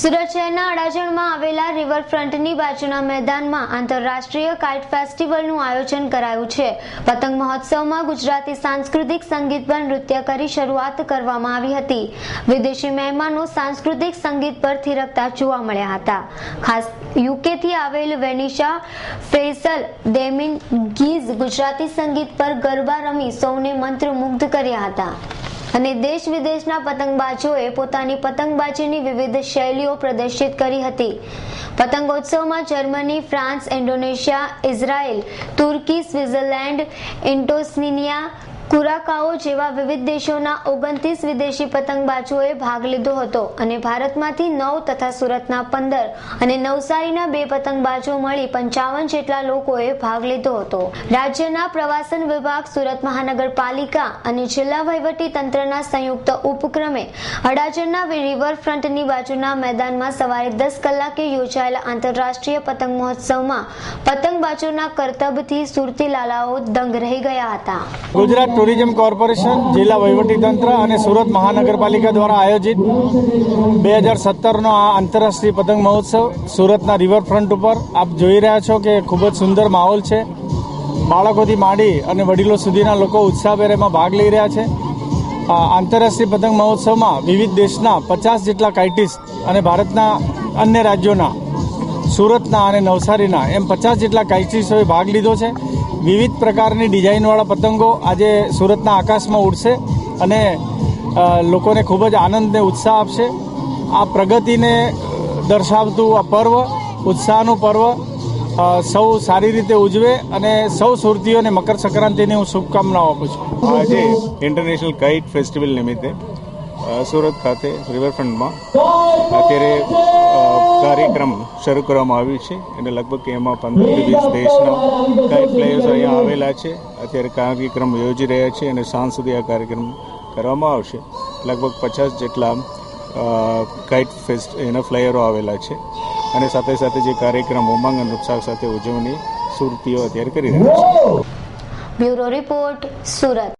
સુરત શહેરના અડાજણમાં આવેલા રિવરફ્રન્ટની બાજુના મેદાનમાં આંતરરાષ્ટ્રીય કાઇટ ફેસ્ટિવલનું આયોજન કરાયું છે. પતંગ મહોત્સવમાં ગુજરાતી સાંસ્કૃતિક સંગીત પર નૃત્ય કરી શરૂઆત કરવામાં આવી હતી. વિદેશી મહેમાનો સાંસ્કૃતિક સંગીત પર થિરકતા જોવા મળ્યા હતા. ખાસ યુકેથી આવેલ વેનિશા ફેસલ ડેમિન ગીઝ ગુજરાતી સંગીત પર ગરબા રમી સૌને મંત્રમુગ્ધ કર્યા હતા. અને દેશ વિદેશના પતંગબાજોએ પોતાની પતંગબાજીની વિવિધ શૈલીઓ પ્રદર્શિત કરી હતી. પતંગોત્સવમાં જર્મની, ફ્રાન્સ, ઇન્ડોનેશિયા, ઇઝરાયલ, તુર્કી, સ્વિટ્ઝરલેન્ડ ઇન્ટોસ્નિનિયા કુરાકાઓ જેવા વિવિધ દેશોના ઓગણત્રીસ વિદેશી પતંગબાજોએ ભાગ લીધો હતો અને ભારતમાંથી નવ તથા સુરતના પંદર અને નવસારીના બે પતંગબાજો મળી પંચાવન જેટલા લોકોએ ભાગ લીધો હતો. રાજ્યના પ્રવાસન વિભાગ સુરત મહાનગરપાલિકા અને જિલ્લા વહીવટી તંત્રના સંયુક્ત ઉપક્રમે અડાજણના રિવરફ્રન્ટની બાજુના મેદાનમાં સવારે દસ કલાકે યોજાયેલા આંતરરાષ્ટ્રીય પતંગ મહોત્સવમાં પતંગબાજોના કરતબથી સુરતી લાલાઓ દંગ રહી ગયા હતા. ગુજરાત ટુરિઝમ કોર્પોરેશન જિલ્લા વહીવટીતંત્ર અને સુરત મહાનગરપાલિકા દ્વારા આયોજિત બે હજાર સત્તરનો આ આંતરરાષ્ટ્રીય પતંગ મહોત્સવ સુરતના રિવરફ્રન્ટ ઉપર. આપ જોઈ રહ્યા છો કે ખૂબ જ સુંદર માહોલ છે. બાળકોથી માંડી અને વડીલો સુધીના લોકો ઉત્સાહભેર એમાં ભાગ લઈ રહ્યા છે. આંતરરાષ્ટ્રીય પતંગ મહોત્સવમાં વિવિધ દેશના પચાસ જેટલા કાઇટિસ્ટ અને ભારતના અન્ય રાજ્યોના સુરતના અને નવસારીના એમ પચાસ જેટલા કાઇટિસ્ટોએ ભાગ લીધો છે. વિવિધ પ્રકારની ડિઝાઇનવાળા પતંગો આજે સુરતના આકાશમાં ઉડશે અને લોકોને ખૂબ જ આનંદ ને ઉત્સાહ આપશે. આ પ્રગતિને દર્શાવતું આ પર્વ, ઉત્સાહનું પર્વ સૌ સારી રીતે ઉજવે અને સૌ સુરતીઓને મકર સંક્રાંતિની હું શુભકામનાઓ આપું છું. આજે ઇન્ટરનેશનલ કાઇટ ફેસ્ટિવલ નિમિત્તે સુરત ખાતે, રિવરફ્રન્ટમાં અત્યારે કાર્યક્રમ શરૂ કરવામાં આવ્યું છે. અને લગભગ એમાં પંદરથી વીસ દેશના કાઇટ પ્લેયર્સ અહીંયા આવેલા છે. અત્યારે કાર્યક્રમ યોજી રહ્યા છે અને સાંજ સુધી આ કાર્યક્રમ કરવામાં આવશે. લગભગ પચાસ જેટલા કાઇટ ફેસ્ટ એના ફ્લેયરો આવેલા છે. અને સાથે સાથે જે કાર્યક્રમ ઉમંગ અને ઉત્સાહ સાથે ઉજવણી સુરતીઓ અત્યારે કરી રહ્યા છે. Bureau report, Surat.